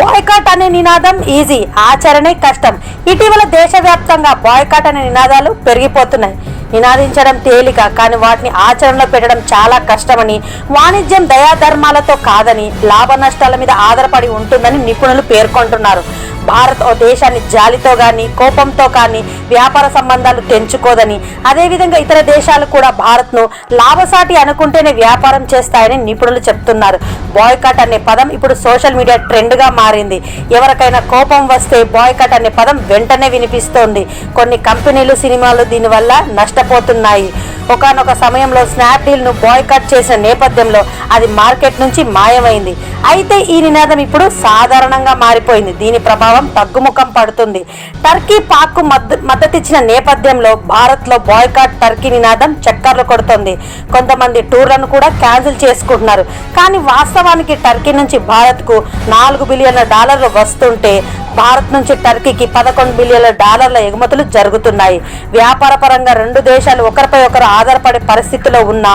Boycott అనే నినాదం easy ఆచరణే కష్టం. ఇటీవల దేశవ్యాప్తంగా బాయ్కాట్ అనే నినాదాలు పెరిగిపోతున్నాయి. నినాదించడం తేలిక కానీ వాటిని ఆచరణలో పెట్టడం చాలా కష్టమని వాణిజ్యం దయాధర్మాలతో కాదని లాభ నష్టాల మీద ఆధారపడి ఉంటుందని నిపుణులు పేర్కొంటున్నారు. భారత్ ఓ దేశాన్ని జాలితో కానీ కోపంతో కానీ వ్యాపార సంబంధాలు తెంచుకోదని అదేవిధంగా ఇతర దేశాలు కూడా భారత్ను లాభసాటి అనుకుంటేనే వ్యాపారం చేస్తాయని నిపుణులు చెప్తున్నారు. బాయ్కాట్ అనే పదం ఇప్పుడు సోషల్ మీడియా ట్రెండ్గా మారింది. ఎవరికైనా కోపం వస్తే బాయ్కాట్ అనే పదం వెంటనే వినిపిస్తోంది. కొన్ని కంపెనీలు సినిమాలు దీనివల్ల నష్టపోతున్నాయి. ఒకనొక సమయంలో స్నాప్డీల్ను బాయ్కాట్ చేసిన నేపథ్యంలో అది మార్కెట్ నుంచి మాయమైంది. అయితే ఈ నినాదం ఇప్పుడు సాధారణంగా మారిపోయింది. దీని ప్రభావం తగ్గుముఖం పడుతుంది. టర్కీ పాక్కు మద్ద మద్దతిచ్చిన నేపథ్యంలో భారత్లో బాయ్కాట్ టర్కీ నినాదం చక్కర్లు కొడుతోంది. కొంతమంది టూర్లను కూడా క్యాన్సిల్ చేసుకుంటున్నారు. కానీ వాస్తవానికి టర్కీ నుంచి భారత్కు నాలుగు బిలియన్ల డాలర్లు వస్తుంటే భారత్ నుంచి టర్కీకి పదకొండు బిలియన్ల డాలర్ల ఎగుమతులు జరుగుతున్నాయి. వ్యాపార పరంగా రెండు దేశాలు ఒకరిపై ఒకరు ఆధారపడే పరిస్థితిలో ఉన్న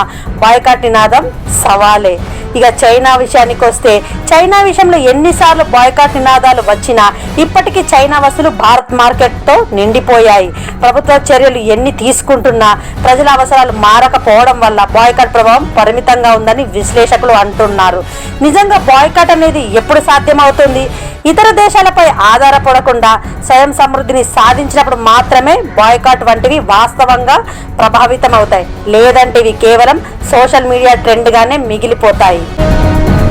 బాయ్కాట్ నినాదం సవాలే. ఇక చైనా విషయానికి వస్తే చైనా విషయంలో ఎన్నిసార్లు బాయ్కాట్ నినాదాలు వచ్చినా ఇప్పటికీ చైనా వస్తువులు భారత్ మార్కెట్తో నిండిపోయాయి. ప్రభుత్వ చర్యలు ఎన్ని తీసుకుంటున్నా ప్రజల అవసరాలు మారకపోవడం వల్ల బాయ్కాట్ ప్రభావం పరిమితంగా ఉందని విశ్లేషకులు అంటున్నారు. నిజంగా బాయ్కాట్ అనేది ఎప్పుడు సాధ్యమవుతుంది? ఇతర దేశాలపై ఆధారపడకుండా స్వయం సమృద్ధిని సాధించినప్పుడు మాత్రమే బాయ్కాట్ వంటివి వాస్తవంగా ప్రభావితం అవుతాయి లేదంటే ఇవి కేవలం సోషల్ మీడియా ట్రెండ్గానే మిగిలిపోతాయి. Thank you.